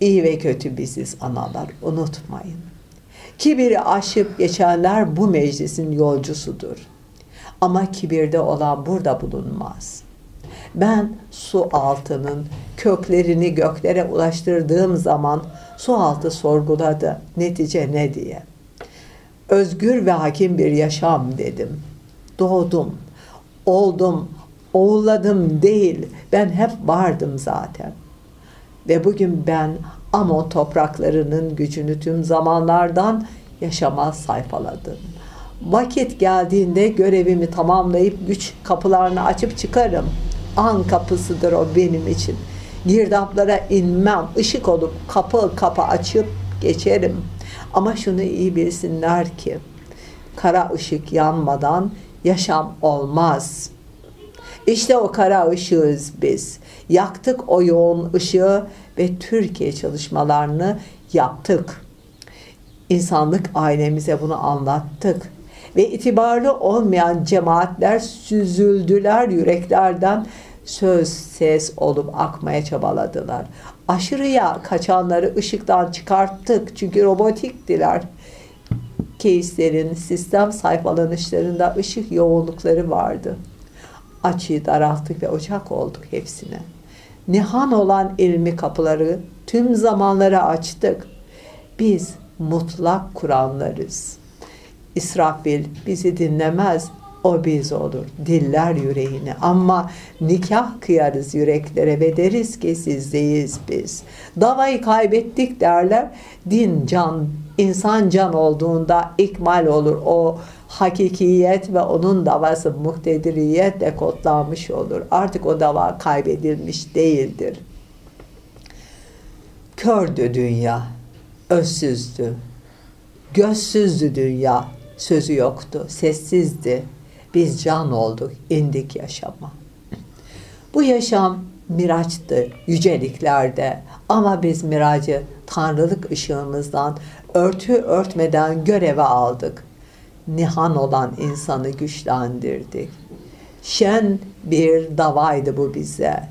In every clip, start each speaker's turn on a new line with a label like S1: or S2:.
S1: İyi ve kötü biziz analar unutmayın. Kibiri aşıp geçenler bu meclisin yolcusudur. Ama kibirde olan burada bulunmaz. Ben su altının köklerini göklere ulaştırdığım zaman su altı sorguladı netice ne diye. Özgür ve hakim bir yaşam dedim. Doğdum, oldum, oğladım değil. Ben hep vardım zaten. Ve bugün ben Amon topraklarının gücünü tüm zamanlardan yaşama sayfaladım. Vakit geldiğinde görevimi tamamlayıp güç kapılarını açıp çıkarım. An kapısıdır o benim için. Girdaplara inmem, ışık olup kapı kapı açıp geçerim. Ama şunu iyi bilsinler ki kara ışık yanmadan yaşam olmaz. İşte o kara ışığız biz. Yaktık o yoğun ışığı ve Türkiye çalışmalarını yaptık. İnsanlık ailemize bunu anlattık. Ve itibarlı olmayan cemaatler süzüldüler yüreklerden söz ses olup akmaya çabaladılar. Aşırıya kaçanları ışıktan çıkarttık çünkü robotiktiler. Case'lerin sistem sayfalanışlarında ışık yoğunlukları vardı. Açıyı daralttık ve ocak olduk hepsine. Nihan olan ilmi kapıları tüm zamanlara açtık. Biz mutlak Kur'anlarız. İsrafil bizi dinlemez, o biz olur. Diller yüreğini ama nikah kıyarız yüreklere ve deriz ki sizdeyiz biz. Davayı kaybettik derler. Din can, insan can olduğunda ikmal olur. O hakikiyet ve onun davası muhtediriyetle kodlanmış olur. Artık o dava kaybedilmiş değildir. Kördü dünya, özsüzdü, gözsüzdü dünya, sözü yoktu, sessizdi. Biz can olduk, indik yaşama. Bu yaşam miraçtı yüceliklerde ama biz miracı tanrılık ışığımızdan örtü örtmeden göreve aldık. Nihan olan insanı güçlendirdik. Şen bir davaydı bu bize.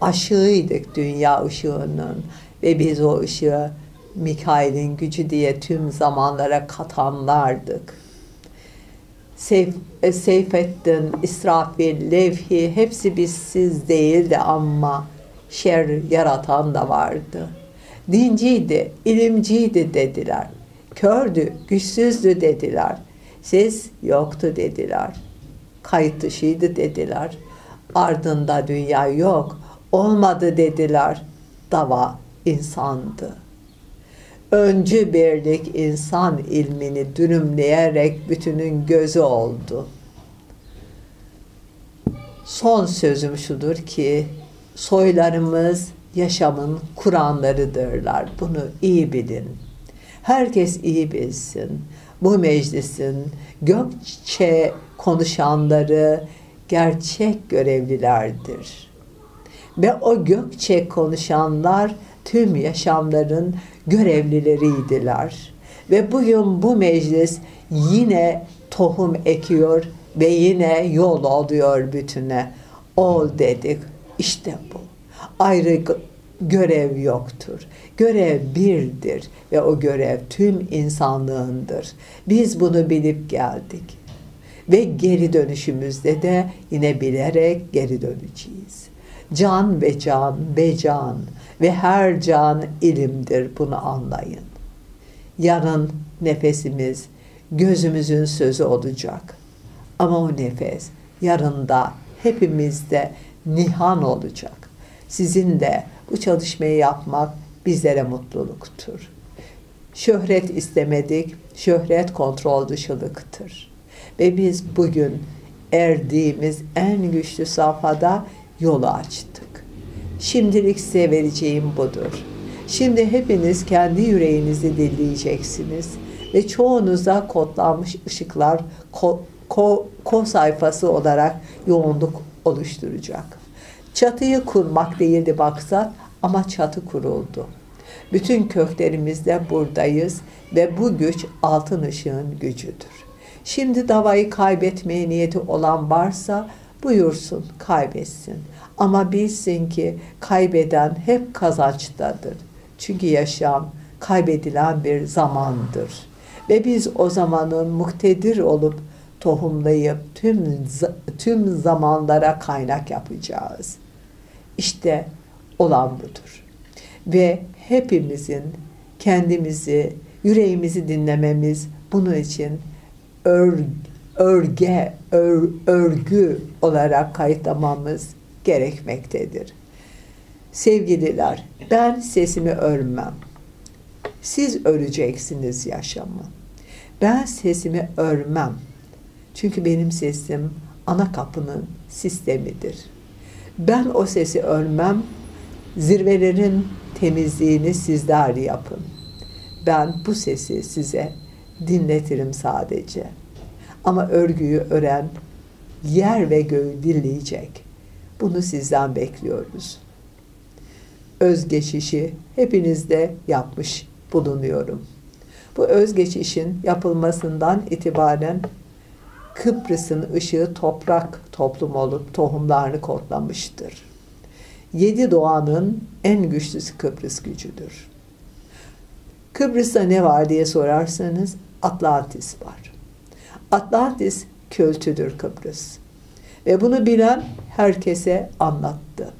S1: Aşığıydık dünya ışığının ve biz o ışığı Mikail'in gücü diye tüm zamanlara katanlardık. Seyf, e, Seyfettin, İsrafil, Levhi hepsi bizsiz değildi ama şer yaratan da vardı. Dinciydi, ilimciydi dediler. Kördü, güçsüzdü dediler. Ses yoktu dediler. Kayıt dışıydı dediler. Ardında dünya yok, olmadı dediler. Dava insandı öncü birlik insan ilmini dürümleyerek bütünün gözü oldu. Son sözüm şudur ki soylarımız yaşamın Kur'anlarıdırlar. Bunu iyi bilin. Herkes iyi bilsin. Bu meclisin Gökçe konuşanları gerçek görevlilerdir. Ve o Gökçe konuşanlar tüm yaşamların görevlileriydiler. Ve bugün bu meclis yine tohum ekiyor ve yine yol oluyor bütüne. Ol dedik. İşte bu. Ayrı görev yoktur. Görev birdir ve o görev tüm insanlığındır. Biz bunu bilip geldik. Ve geri dönüşümüzde de yine bilerek geri döneceğiz. Can ve can ve can ve her can ilimdir bunu anlayın. Yarın nefesimiz gözümüzün sözü olacak. Ama o nefes yarında hepimizde nihan olacak. Sizin de bu çalışmayı yapmak bizlere mutluluktur. Şöhret istemedik, şöhret kontrol dışılıktır. Ve biz bugün erdiğimiz en güçlü safhada yolu açtık. Şimdilik size vereceğim budur. Şimdi hepiniz kendi yüreğinizi dinleyeceksiniz ve çoğunuza kodlanmış ışıklar ko, ko, ko sayfası olarak yoğunluk oluşturacak. Çatıyı kurmak değildi maksat ama çatı kuruldu. Bütün köklerimizde buradayız ve bu güç altın ışığın gücüdür. Şimdi davayı kaybetmeye niyeti olan varsa buyursun kaybetsin. Ama bilsin ki kaybeden hep kazançtadır. Çünkü yaşam kaybedilen bir zamandır. Ve biz o zamanın muktedir olup tohumlayıp tüm tüm zamanlara kaynak yapacağız. İşte olan budur. Ve hepimizin kendimizi, yüreğimizi dinlememiz bunun için ör, örge, ör, örgü olarak kayıtlamamız gerekmektedir. Sevgililer, ben sesimi örmem. Siz öreceksiniz yaşamı. Ben sesimi örmem. Çünkü benim sesim ana kapının sistemidir. Ben o sesi örmem. Zirvelerin temizliğini sizler yapın. Ben bu sesi size dinletirim sadece. Ama örgüyü ören yer ve göğü dinleyecek. Bunu sizden bekliyoruz. Özgeçişi hepinizde yapmış bulunuyorum. Bu özgeçişin yapılmasından itibaren Kıbrıs'ın ışığı toprak toplum olup tohumlarını kodlamıştır. Yedi doğanın en güçlüsü Kıbrıs gücüdür. Kıbrıs'ta ne var diye sorarsanız Atlantis var. Atlantis kültüdür Kıbrıs. Ve bunu bilen herkese anlattı.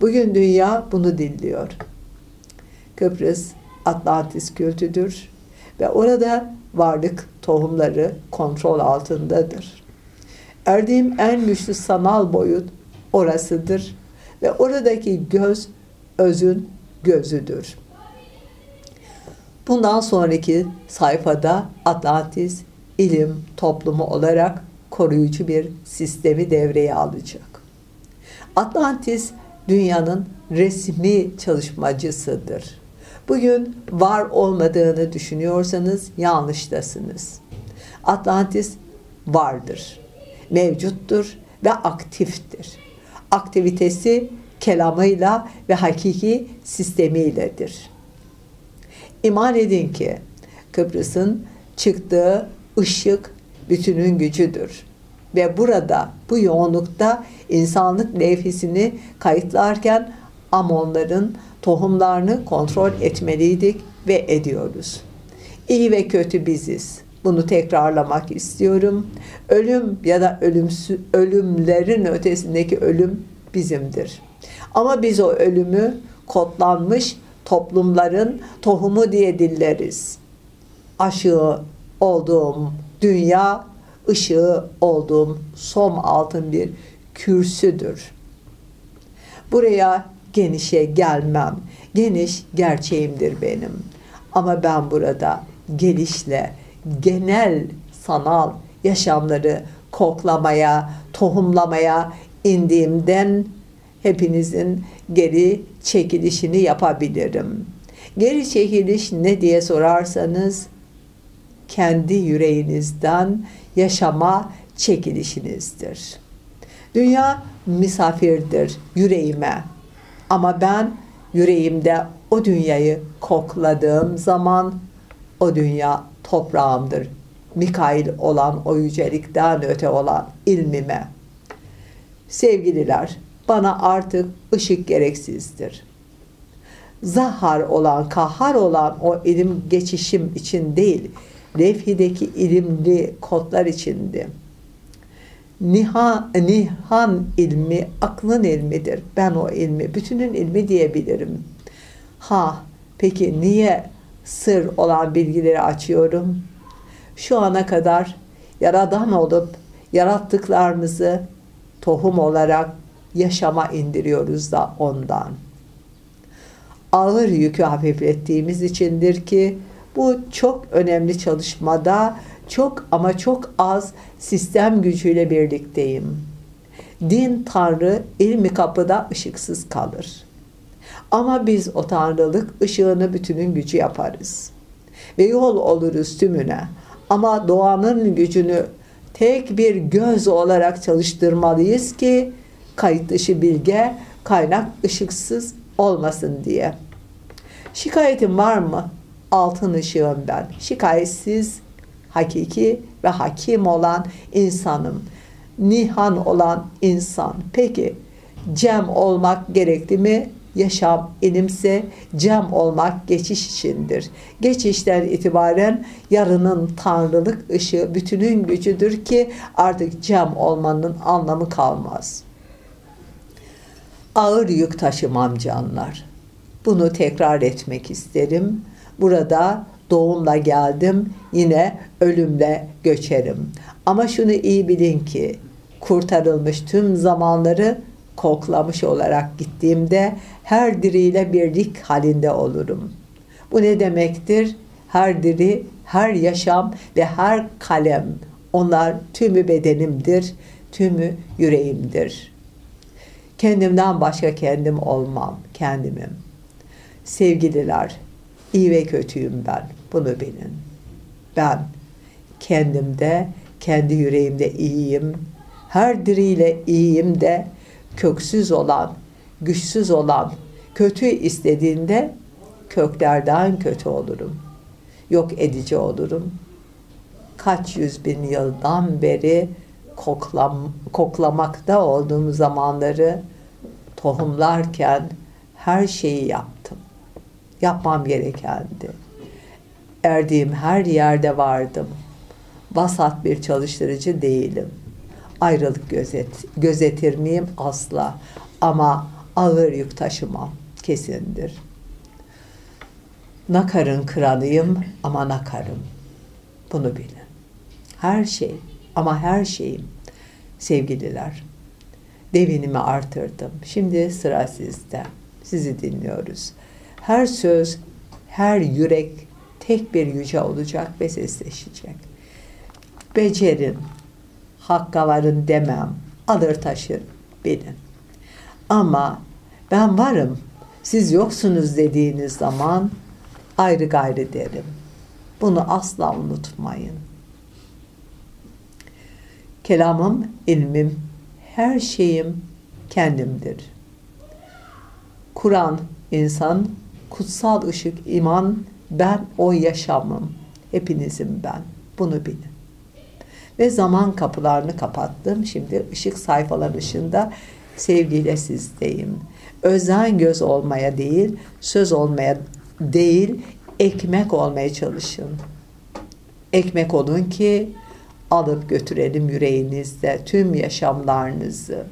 S1: Bugün dünya bunu dinliyor. Kıbrıs Atlantis kültüdür ve orada varlık tohumları kontrol altındadır. Erdiğim en güçlü sanal boyut orasıdır ve oradaki göz özün gözüdür. Bundan sonraki sayfada Atlantis ilim toplumu olarak koruyucu bir sistemi devreye alacak. Atlantis dünyanın resmi çalışmacısıdır. Bugün var olmadığını düşünüyorsanız yanlıştasınız. Atlantis vardır, mevcuttur ve aktiftir. Aktivitesi kelamıyla ve hakiki sistemiyledir. İman edin ki Kıbrıs'ın çıktığı ışık bütünün gücüdür. Ve burada bu yoğunlukta insanlık levhisini kayıtlarken Amonların tohumlarını kontrol etmeliydik ve ediyoruz. İyi ve kötü biziz. Bunu tekrarlamak istiyorum. Ölüm ya da ölümsü, ölümlerin ötesindeki ölüm bizimdir. Ama biz o ölümü kodlanmış toplumların tohumu diye dilleriz. Aşığı olduğum dünya, ışığı olduğum som altın bir kürsüdür. Buraya genişe gelmem. Geniş gerçeğimdir benim. Ama ben burada gelişle genel sanal yaşamları koklamaya, tohumlamaya indiğimden hepinizin geri çekilişini yapabilirim. Geri çekiliş ne diye sorarsanız kendi yüreğinizden yaşama çekilişinizdir. Dünya misafirdir yüreğime. Ama ben yüreğimde o dünyayı kokladığım zaman o dünya toprağımdır. Mikail olan o yücelikten öte olan ilmime. Sevgililer, bana artık ışık gereksizdir. Zahar olan, kahar olan o ilim geçişim için değil, levhideki ilimli kodlar içindi. Niha, nihan ilmi aklın ilmidir. Ben o ilmi, bütünün ilmi diyebilirim. Ha, peki niye sır olan bilgileri açıyorum? Şu ana kadar yaradan olup yarattıklarımızı tohum olarak yaşama indiriyoruz da ondan. Ağır yükü hafiflettiğimiz içindir ki bu çok önemli çalışmada çok ama çok az sistem gücüyle birlikteyim. Din Tanrı ilmi kapıda ışıksız kalır. Ama biz o tanrılık ışığını bütünün gücü yaparız. Ve yol oluruz tümüne. Ama doğanın gücünü tek bir göz olarak çalıştırmalıyız ki kayıt dışı bilge, kaynak ışıksız olmasın diye. Şikayetim var mı? Altın ışığım ben. Şikayetsiz, hakiki ve hakim olan insanım. Nihan olan insan. Peki cem olmak gerekli mi? yaşam inimse cem olmak geçiş içindir. Geçişten itibaren yarının tanrılık ışığı bütünün gücüdür ki artık cem olmanın anlamı kalmaz. Ağır yük taşımam canlar. Bunu tekrar etmek isterim. Burada doğumla geldim, yine ölümle göçerim. Ama şunu iyi bilin ki kurtarılmış tüm zamanları koklamış olarak gittiğimde her diriyle birlik halinde olurum. Bu ne demektir? Her diri, her yaşam ve her kalem onlar tümü bedenimdir, tümü yüreğimdir. Kendimden başka kendim olmam, kendimim. Sevgililer, iyi ve kötüyüm ben, bunu bilin. Ben kendimde, kendi yüreğimde iyiyim, her diriyle iyiyim de köksüz olan, güçsüz olan, kötü istediğinde köklerden kötü olurum. Yok edici olurum. Kaç yüz bin yıldan beri koklam, koklamakta olduğum zamanları tohumlarken her şeyi yaptım. Yapmam gerekendi. Erdiğim her yerde vardım. Vasat bir çalıştırıcı değilim ayrılık gözet, gözetir miyim? Asla. Ama ağır yük taşımam kesindir. Nakarın kranıyım ama nakarım. Bunu bilin. Her şey ama her şeyim sevgililer. Devinimi artırdım. Şimdi sıra sizde. Sizi dinliyoruz. Her söz, her yürek tek bir yüce olacak ve sesleşecek. Becerin, hakka varın demem. Alır taşır bilin. Ama ben varım, siz yoksunuz dediğiniz zaman ayrı gayrı derim. Bunu asla unutmayın. Kelamım, ilmim, her şeyim kendimdir. Kur'an, insan, kutsal ışık, iman, ben o yaşamım. Hepinizim ben. Bunu bilin ve zaman kapılarını kapattım. Şimdi ışık sayfalar ışığında sevgiyle sizdeyim. Özen göz olmaya değil, söz olmaya değil, ekmek olmaya çalışın. Ekmek olun ki alıp götürelim yüreğinizde tüm yaşamlarınızı.